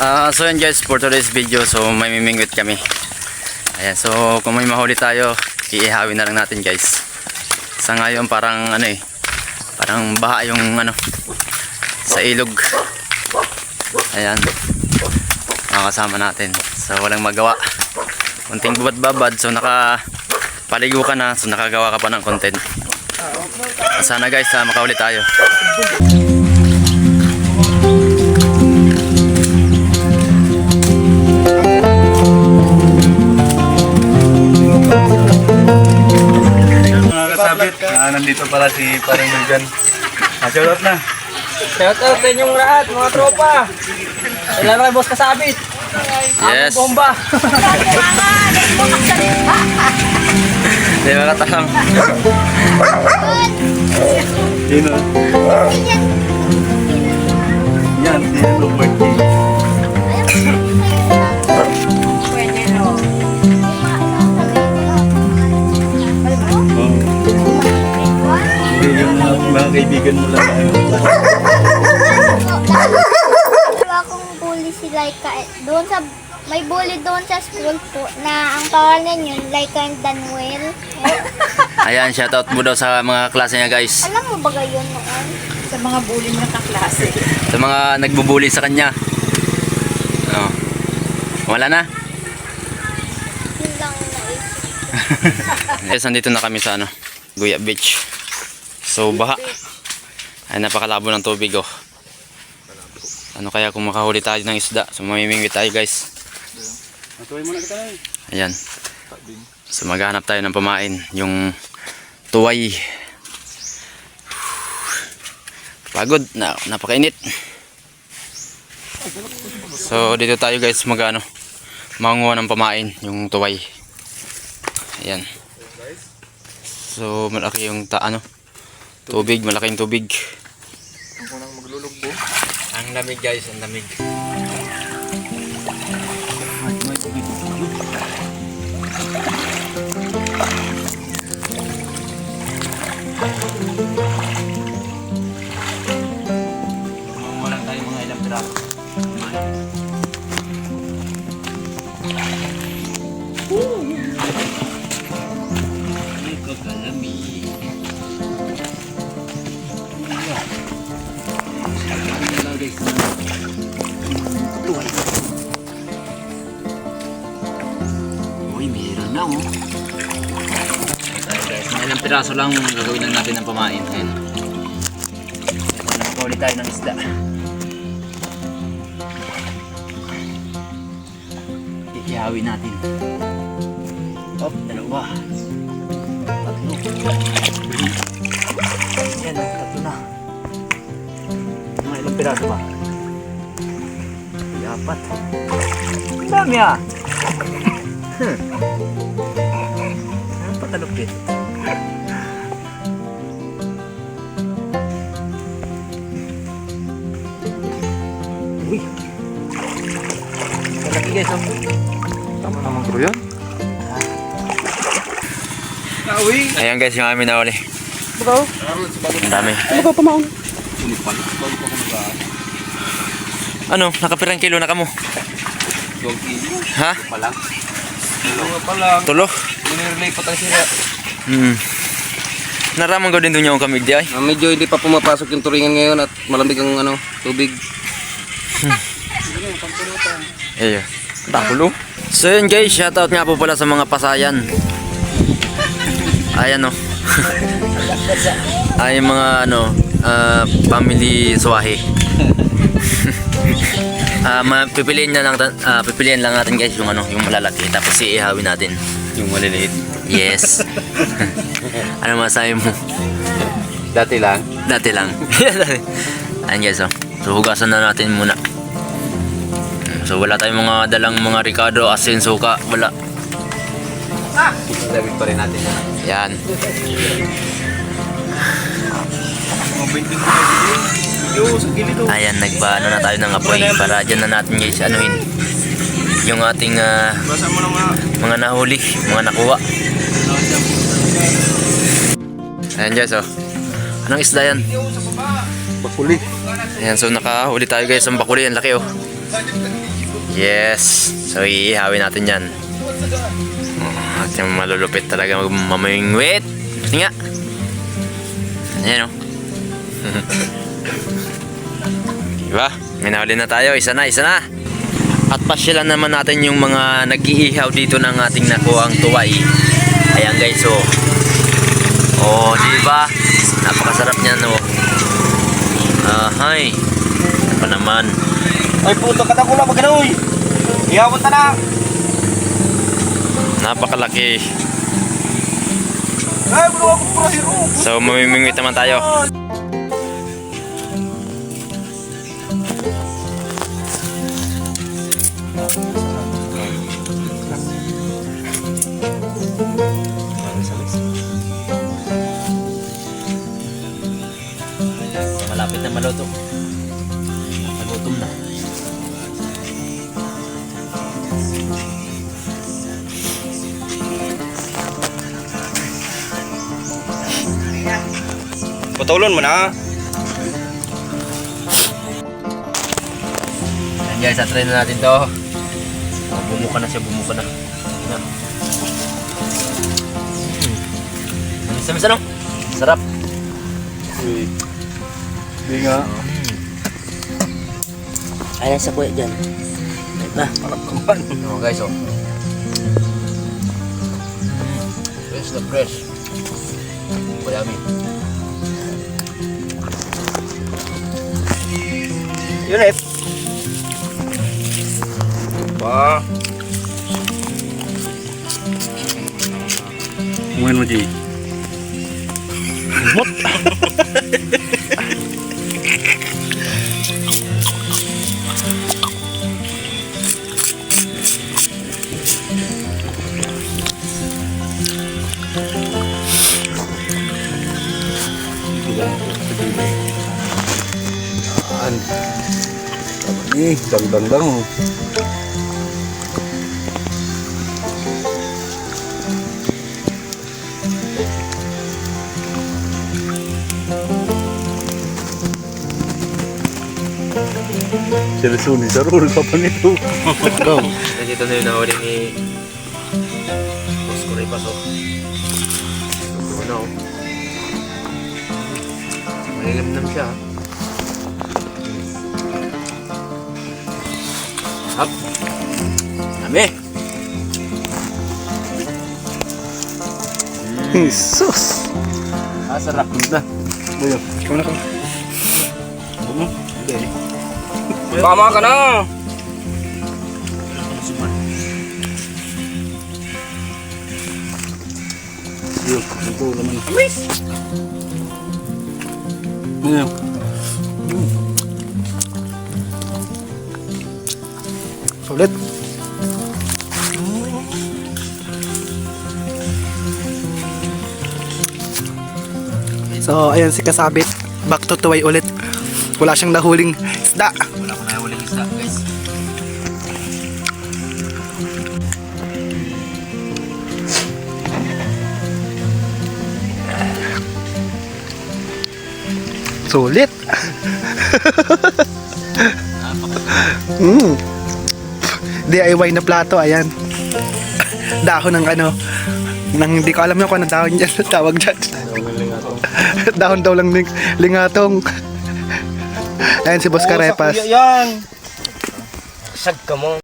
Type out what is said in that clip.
Ah, so yan guys, for today's video, so may mimingwit kami. Ayan, so kung may mahuli tayo, iihawin na lang natin guys. Sa ngayon parang ano eh, parang baha yung ano, sa ilog. Ayan, mga kasama natin. So walang magawa. Kunting babad-babad, so naka paligo ka na, so nakagawa ka pa ng content. Sana guys, ah, makahuli tayo. Nandito pala si Parang Morgan. Ah, shout out na. Shout out sa inyong lahat, mga tropa. Kailan kay boss kasabit? Yes. Ang bomba. Di ba katang? Sino? Yan, si Robert King. Mga, mga kaibigan mo lang. ano. Wala akong bully si Laika. Doon sa, may bully doon sa school po na ang pangalan yun, Laika and Danuel. Eh, Ayan, shoutout mo daw sa mga klase niya guys. alam mo ba yun noon? sa mga bully mo ng kaklase. Sa mga nagbubuli sa kanya. Ano? Wala na? Yun lang ang naisip. Guys, nandito na kami sa ano, Guya Beach. So, baha. Ay, napakalabo ng tubig oh. Ano kaya kung makahuli tayo ng isda? So, mamimingwit tayo guys. Matuloy muna kita eh. Ayan. So, maghanap tayo ng pamain. Yung tuway. Pagod. Na, napakainit. So, dito tayo guys magano manguha ng pamain. Yung tuway. Ayan. So, malaki yung ta ano. Tubig, malaking tubig. Ang lamig guys, ang lamig. Manguha lang tayo mga ilang piraso. Ay, na oh. Tayo guys, mga ilang piraso lang gagawin lang natin ng pamain. Ayan. Ito, nakakahuli tayo ng isda. Iihawin natin. Op, dalawa. Tatlo. Yan, oh, tatlo na. Mga ilang piraso ba? Ay, apat. Ang dami ah! Hmm. Patalupit? Uy! Malaki guys oh. Tama naman ko yan. Nauwi. Ayan guys, yung amin na uli. Bukaw. Ang dami. Bukaw pamaon. Ano, nakapirang kilo na kamo? Ha? Palang. Dalawa pa lang. Tulo? Minirelay pa tayo sila. Hmm. Naramang ko din doon yung kamig di ay. Ah, medyo hindi pa pumapasok yung turingan ngayon at malamig ang ano, tubig. Iyo. Takulo. So yun guys, shoutout nga po pala sa mga pasayan. Ayan o. Ay mga ano, ah, family swahe. Ah, ma- pipiliin na lang ah, pipiliin lang natin guys yung ano, yung malalaki tapos iihawin natin. Yung maliliit. Yes. ano masabi mo? Dati lang. Dati lang. Ayan guys, oh. So hugasan na natin muna. So wala tayong mga dalang mga Ricardo, asin, suka, wala. Dami pa rin natin. Yan. Mga 20 ko na Yo, sa gilid oh. Ayan, nagpaano na tayo ng apoy para dyan na natin guys, anuhin. Yung ating na mga. nahuli, mga nakuha. Ayan guys, oh. Anong isda yan? Bakuli. Ayan, so nakahuli tayo guys ng bakuli. Ang laki oh. Yes. So, iihawin natin yan. At yung malulupit talaga magmamingwit. Nga. Ayan o. diba? May nahuli na tayo. Isa na, isa na. At pasyalan naman natin yung mga nag-iihaw dito ng ating nakuhang tuway. Ayan guys, so. Oh, di ba? Napakasarap niyan, oh. Ahay. Ano pa naman? Ay puto ka ko lang maganoy. Iyawan ta na. Napakalaki. Ay bro ako pro hero. So, mamimingwit naman tayo. Malapit na maluto. Nagutom na. Putulon mo na. Yan guys, try na natin to. Oh, bumuka na siya, bumuka na. Yan. Mm. Samis ano? Sarap. Uy. Hindi nga. Ayan sa kuya dyan. Na. Harap ka man. Oh guys, oh. Fresh na fresh. Mayami. Yun eh. Ba. Kumain mo, Jay. Yan. Eh, dangdang lang oh. Sila suni sa pa pa nito. Go. Nandito na yung ni Boss Kuray Pasok. Ito na, oh. Malilimnam siya, Hap. Dami. Sus. Ah, sarap. Na. Boyo. Ikaw na ka. Tama ka na. Yun. Ito naman. Amis! Ano? Sulit. So, ayan si Kasabit. Back to Tuway ulit. Wala siyang nahuling isda. Wala ko na huling isda, guys. Sulit. mm. DIY na plato, ayan. Dahon ng ano, nang hindi ko alam yung kung ano dahon dyan, tawag dyan. dahon daw lang ling, lingatong. Ayan si Boss Karepas. Yan. Sag ka mo.